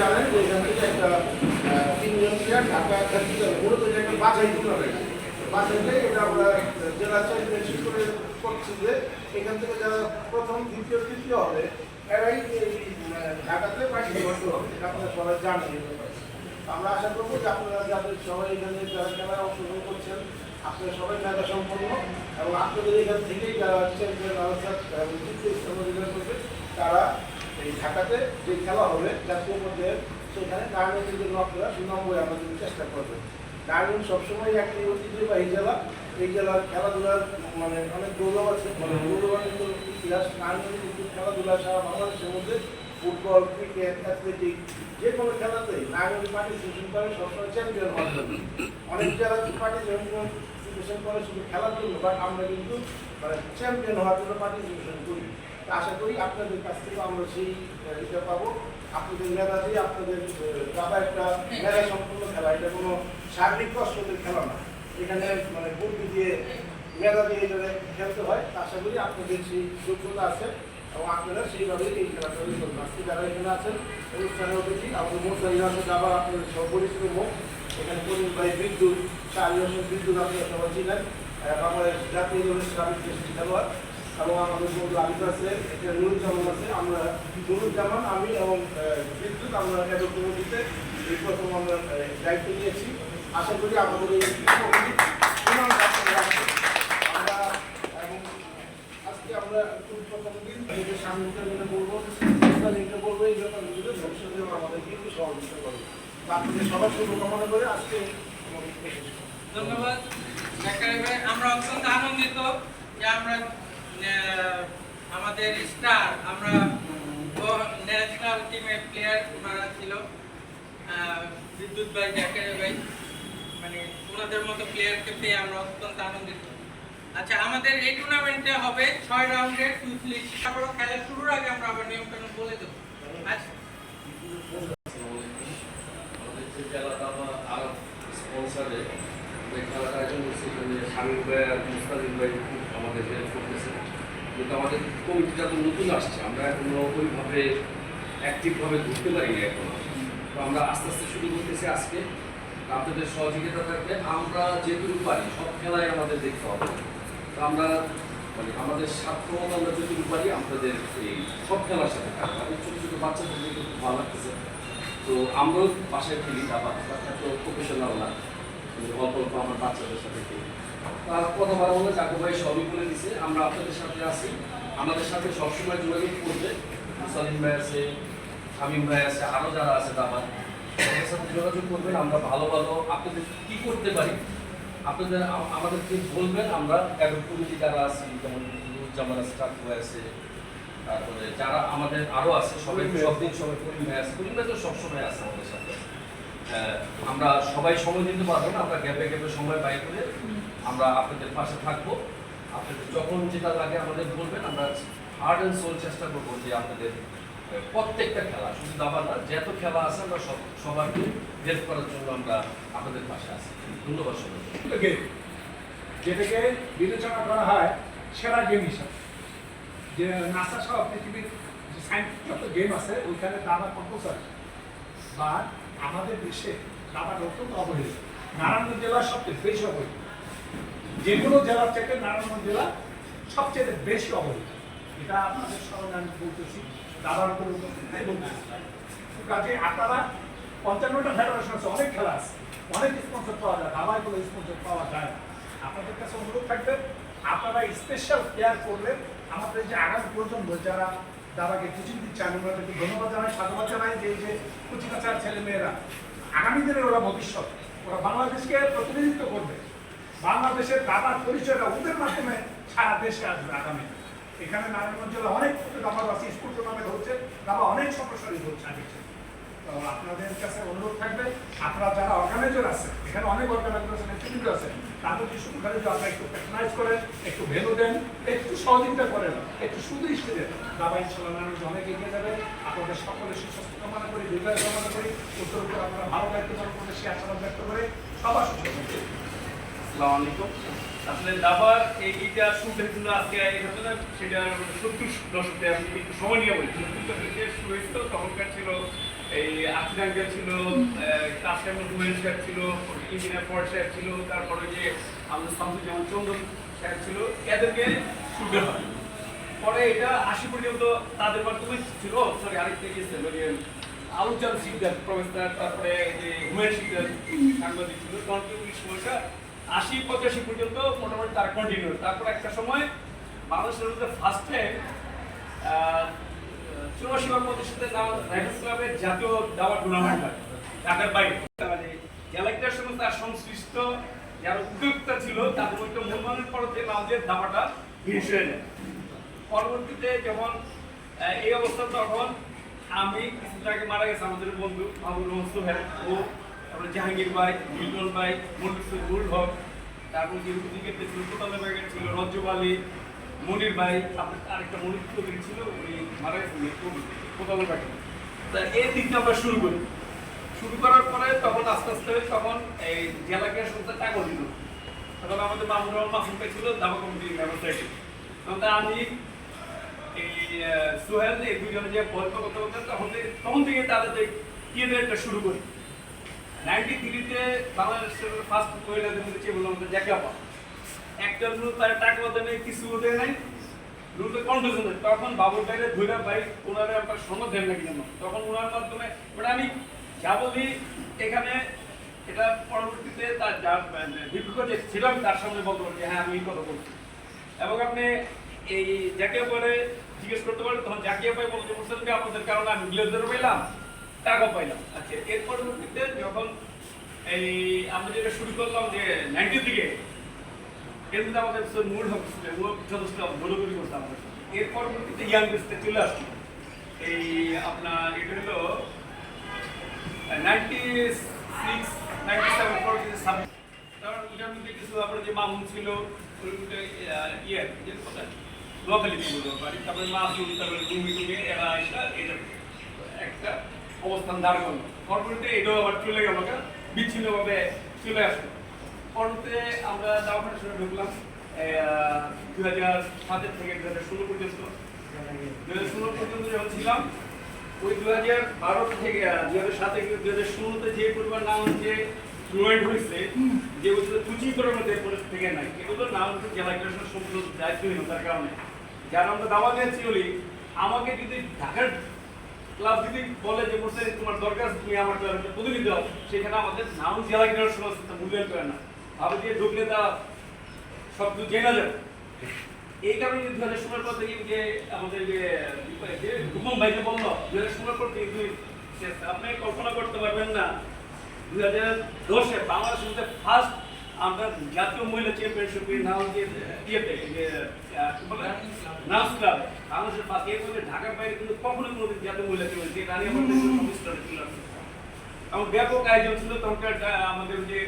জানেন যে এখান থেকে একটা তিনজন প্লেয়ার ঢাকা মূলত এটা একটা বাছাই টুর্নামেন্ট বাছাইতে এটা আমরা জেলা চ্যাম্পিয়নশিপ করে করছি যে এখান থেকে যারা প্রথম, দ্বিতীয়, তৃতীয় হবে, এরাই ঢাকাতে পার্টিসিপেট করতে হবে। এটা আপনারা সবাই জানেন আমরা আশা করব যে আপনারা যাদের সবাই এখানে যারা খেলায় অংশগ্রহণ করছেন, আপনারা সবাই মেধা সম্পন্ন এবং আপনাদের এখান থেকেই যারা চ্যাম্পিয়ন অর্থাৎ তারা এই ঢাকাতে যে খেলা হবে জাতীয় পর্যায়ে সেখানে নারায়ণগঞ্জের যে নকরা দুই নম্বরে আমাদের চেষ্টা করবে। নারায়ণগঞ্জ সবসময় একটি ঐতিহ্যবাহী জেলা। এই জেলার খেলাধুলার মানে অনেক গৌরব আছে। মানে গৌরবান্বিত ইতিহাস। নারায়ণগঞ্জের কিন্তু খেলাধুলা সারা বাংলাদেশের মধ্যে ফুটবল, ক্রিকেট, অ্যাথলেটিক যে কোনো খেলাতেই নারায়ণগঞ্জ পার্টিসিপেশন করে সবসময় চ্যাম্পিয়ন হওয়ার জন্য। অনেক জেলা পার্টিসিপেশন করে শুধু খেলার জন্য, বাট আমরা কিন্তু মানে চ্যাম্পিয়ন হওয়ার জন্য পার্টিসিপেশন করি। আশা করি আপনাদের কাছ থেকে আমরা সেই এটা পাবো। আপনাদের মেধা দিয়ে আপনাদের দাদা একটা মেধা সম্পূর্ণ খেলা, এটা কোনো শারীরিক কষ্টের খেলা না। এখানে মানে বুদ্ধি দিয়ে মেধা দিয়ে এটা খেলতে হয়। আশা করি আপনাদের সেই যোগ্যতা আছে এবং আপনারা সেইভাবে এই খেলাটা করবেন। আজকে যারা এখানে আছেন, অনুষ্ঠানে অতিথি আমাদের মোট আছে আবার আপনাদের সব পরিচিত মুখ এখানে করিম ভাই বিদ্যুৎ হোসেন বিদ্যুৎ আপনারা সবাই ছিলেন বাংলাদেশ জাতীয় দলের সাবেক খেলোয়াড়। এবং আমাদের বন্ধু আলিফ আছে এটা নুরুজ্জামান আছে। আমরা নুরুজ্জামান আমি এবং বিদ্যুৎ আমরা এত কমিটিতে এই আমরা দায়িত্ব নিয়েছি। আশা করি আমাদের এই। আমরা এবং আজকে আমরা নিজেদের সামনে বলব বলব, এই ব্যাপারগুলো ভবিষ্যতে আমাদেরকে একটু সহযোগিতা করবে। আপনাদের সবার শুভকামনা করে আজকে আমাদের ধন্যবাদ। আমরা অত্যন্ত আনন্দিত যে আমরা আমাদের স্টার আমরা ন্যাশনাল টিমের প্লেয়ার ওনারা ছিল বিদ্যুৎ ভাই, জাকারি ভাই মানে ওনাদের মতো প্লেয়ারকে পেয়ে আমরা অত্যন্ত আনন্দিত। আচ্ছা আমাদের এই টুর্নামেন্টে হবে ছয় রাউন্ডের টুইট লিগ তারপর খেলা শুরুর আগে আমরা আবার নিয়ম কানুন বলে দেবো। আচ্ছা। আমাদের যে খেলাটা আমরা আরব স্পন্সারে যে খেলাটা শামীম ভাই আর মুস্তালিম ভাই খুব আমাদের হেল্প করতেছে। কিন্তু আমাদের কমিটিটা তো নতুন আসছে, আমরা এখনও ওইভাবে অ্যাক্টিভভাবে ঘুরতে পারি না এখনও। তো আমরা আস্তে আস্তে শুরু করতেছি আজকে। আপনাদের সহযোগিতা থাকবে আমরা যেটুকু পারি, সব খেলায় আমাদের দেখতে হবে। তো আমরা মানে আমাদের স্বার্থ আমরা যেটুকু পারি, আপনাদের এই সব খেলার সাথে থাকব। আমাদের ছোটো ছোটো বাচ্চাদের দেখে খুব ভালো লাগতেছে। তো আমরাও বাসায় খেলি আবার এত প্রফেশনাল না। অল্প অল্প আমার বাচ্চাদের সাথে তার কথা বলা হলো চাকু ভাই সবই বলে দিছে। আমরা আপনাদের সাথে আছি। আমাদের সাথে সবসময় যোগাযোগ করবে। সালিম ভাই আছে শামীম ভাই আছে আরও যারা আছে দাবার তাদের সাথে যোগাযোগ করবেন। আমরা ভালো ভালো আপনাদের কি করতে পারি? আপনাদের আমাদেরকে বলবেন। আমরা এখন কমিটি যারা আছি যেমন জামাল আছে চাকু ভাই আছে তারপরে যারা আমাদের আরও আছে সবাই সব দিন সবাই করিম ভাই আছে। করিম ভাই তো সবসময় আছে আমাদের সাথে। আমরা সবাই সময় দিতে পারব না, আমরা গ্যাপে গ্যাপে সময় বাইর করে আমরা আপনাদের পাশে থাকব। আপনাদের যখন যেটা লাগে আমাদের বলবেন, আমরা হার্ড অ্যান্ড সোল চেষ্টা করব যে আপনাদের প্রত্যেকটা খেলা, শুধু দাবার না, যত খেলা আছে আমরা সব, সবাইকে হেল্প করার জন্য আমরা আপনাদের পাশে আছি। ধন্যবাদ সবাই গেম যেটাকে বিবেচনা করা হয় সেরা গেম হিসাবে। যে নাসা সহ পৃথিবীর যে সাইন্টিফিক যত গেম আছে, ওইখানে দাবার কম্পালসারি বা আমাদের দেশে দাবার অত্যন্ত অবহেলিত। নারায়ণগঞ্জ জেলা সবচেয়ে বেশি অবহেলিত। যে কোনো জেলার থেকে নারায়ণগঞ্জ জেলা সবচেয়ে বেশি অবহেলিত। এটা আপনাদের স্মরণে আমি বলতেছি দাবার তাই বলতেছি কাজে আপনারা পঞ্চান্নটা ফেডারেশন আছে, অনেক খেলা আছে। অনেক স্পন্সর পাওয়া যায় দাবায় কোনো স্পন্সর পাওয়া যায়। আপনাদের কাছে অনুরোধ থাকবে, আপনারা স্পেশাল কেয়ার করলে আমাদের যে আগামী প্রজন্ম, যারা দাবাকে টিচিং দিচ্ছে আমি ওনাদেরকে ধন্যবাদ জানাই, সাধুবাদ জানাই যে যে কুচিকাচার ছেলে মেয়েরা আগামী দিনের ওরা ভবিষ্যৎ। ওরা বাংলাদেশকে প্রতিনিধিত্ব করবে। বাংলাদেশের দাবার পরিচয়টা ওদের মাধ্যমে সারা দেশে আসবে আগামী এখানে নারায়ণগঞ্জ জেলা অনেক দাবা আছে স্কুল টুর্নামেন্ট হচ্ছে, দাবা অনেক সম্প্রসারী হচ্ছে আগে আপনাদের কাছে অনুরোধ থাকবে, আপনারা যারা অর্গানাইজার আছে এখানে অনেক অর্গানাইজার আছে নেতৃত্ব আছে যে খালি যে একটু প্যাট্রোনাইজ করেন, একটু দেন, একটু সহযোগিতা করেন, একটু সুদৃষ্টি দেন। অনেক এগিয়ে যাবে। আপনাদের সকলের সুস্বাস্থ্য কামনা করি কামনা করি। উত্তর আপনারা ভালো দায়িত্ব সে ব্যক্ত করে সবার আসলে দাবার এই গীতা শুনতে ছিল আজকে সেটা সত্তর দশকে আমি একটু সময় নিয়ে বলি সত্তর দশকে শুরু হয়েছিল, তখনকার ছিল এই আফিন আঙ্কেল ছিল কাস্টম হুমেন সাহেব ছিল, ইঞ্জিনিয়ার পর সাহেব ছিল, তারপরে যে আমাদের শামসুল যেমন চন্দন সাহেব ছিল, এদেরকে শুরু হয়। পরে এটা আশি পর্যন্ত তাদের মাধ্যমে ছিল সরি আরেকটা গিয়েছিল যে আলোচনা শিকদার প্রফেসর তারপরে যে হুমেন শিকদার সাংবাদিক ছিল, তখন সময়টা আশি, পঁচাশি পর্যন্ত মোটামুটি তার কন্টিনিউ তারপর একটা সময় বাংলাদেশের মধ্যে ফার্স্ট টাইম চুরাশি বা পঁচাশিতে রাইডার্স ক্লাবের জাতীয় দাবা টুর্নামেন্ট হয়, ঢাকার বাইরে। মানে সঙ্গে তার সংশ্লিষ্ট যারা উদ্যোক্তা ছিল তাদের মধ্যে মূলমানের পরতে আমাদের দাবাটা ফিনিশ হয়ে পরবর্তীতে যখন এই অবস্থা তখন আমি কিছুদিন আগে মারা গেছে আমাদের বন্ধু মাহবুব রহমান সোহেল ও তারপরে জাহাঙ্গীর ভাই মিল্টন ভাই মন্ডুল হক, তারপর যে ছিল রজ্জব আলী মনির ভাই আরেকটা মনির চৌধুরী ছিল, উনি মারা গেছেন কোতালে ব্যাগে তা এই দিকটা আমরা শুরু করি। শুরু করার পরে তখন আস্তে আস্তে তখন এই জেলাকে সংস্থা টাকা দিল। তখন আমাদের মাহমুদ রহমান মাসুম ভাই ছিল দাবা কমিটির ব্যবস্থা তখন আমি, এই সোহেল এই দুজনে যে গল্প করতে করতে তখন তখন থেকে তাদের যে ক্রিয়েটারটা শুরু করি। নাইনটি থ্রিতে বাংলাদেশের ফার্স্ট মধ্যে কে বললাম জ্যাকি আপা একটা রুল তার টাকা দেয় কিছু দেয় নাই। রুলটা কন্ডিশন তখন বাবুর বাইরে ধৈরা ভাই ওনারা একটা সনদ দেন নাকি যেন তখন ওনার মাধ্যমে মানে আমি যা বলি, এখানে এটা পরবর্তীতে তার যার বিপক্ষ যে ছিল, আমি তার সামনে বলতে পারি হ্যাঁ আমি কথা বলছি। এবং আপনি এই জাকিয়া পরে জিজ্ঞেস করতে পারেন, তখন জাকিয়া পাই বলতে বলছেন যে আপনাদের কারণে আমি গ্লেজারও পাইলাম টাকা পাইলাম। আচ্ছা এর পরবর্তীতে যখন এই আমরা যেটা শুরু করলাম যে নাইনটি থেকে এর মধ্যে আমাদের মূল হক ছিল ও যথেষ্ট দৌড়দৌড়ি করছে আমাদের। এর পরবর্তীতে ইয়াং বেসতে চলে আসলো এই আপনার এটা হলো ninety six ninety seven subject তারপর ওইটার মধ্যে কিছু আপনার যে মামুন ছিল ইয়ে কথা লোকালি ছিল, বাড়ি। তারপরে তারপরে রুমি টুমি এরা এটা এটা একটা অবস্থান দাঁড় করল। পরবর্তীতে এটাও আবার চলে গেল বিচ্ছিন্নভাবে চলে আসলো। পরবর্তীতে আমরা দাওয়াখানা শুনে ঢুকলাম। দু হাজার সাতের থেকে দু হাজার ষোলো পর্যন্ত। দু হাজার ষোলো পর্যন্ত যখন ছিলাম, ওই দু হাজার বারো থেকে দু হাজার সাত থেকে হাজার ষোলোতে যে পরিমাণ নাম যে ফ্লুয়েন্ট হয়েছে, যে ওগুলো তুচিকরণ মধ্যে থেকে নাই। এগুলো নাম হচ্ছে জেলা ক্রীড়া সম্পূর্ণ দায়িত্বহীনতার কারণে। যারা আমরা দাবা দিয়েছি বলি, আমাকে যদি ঢাকার ক্লাব যদি বলে যে বলছে তোমার দরকার তুমি আমার ক্লাবের প্রতিনিধি দাও, সেখানে আমাদের নাম জেলা ক্রীড়া সংস্থা মূল্যায়ন করে না। ভাবে ঢুকলে তা সব কিছু জেনে যাবে এই কারণে দু হাজার ষোলোর পর থেকে যে আমাদের যে হুকুম ভাই যে বলল দু হাজার ষোলোর পর থেকে আপনি কল্পনা করতে পারবেন না দুই হাজার দশে বাংলাদেশের মধ্যে ফার্স্ট আমরা জাতীয় মহিলা চ্যাম্পিয়নশিপের নাম যে ইয়েতে নার্স ক্লাব বাংলাদেশের ফার্স্ট এর মধ্যে ঢাকার বাইরে কিন্তু কখনো কোনো জাতীয় মহিলা চ্যাম্পিয়ন যেটা আমাদের সংমিশ্রণে এবং ব্যাপক আয়োজন ছিল তখনকার আমাদের যে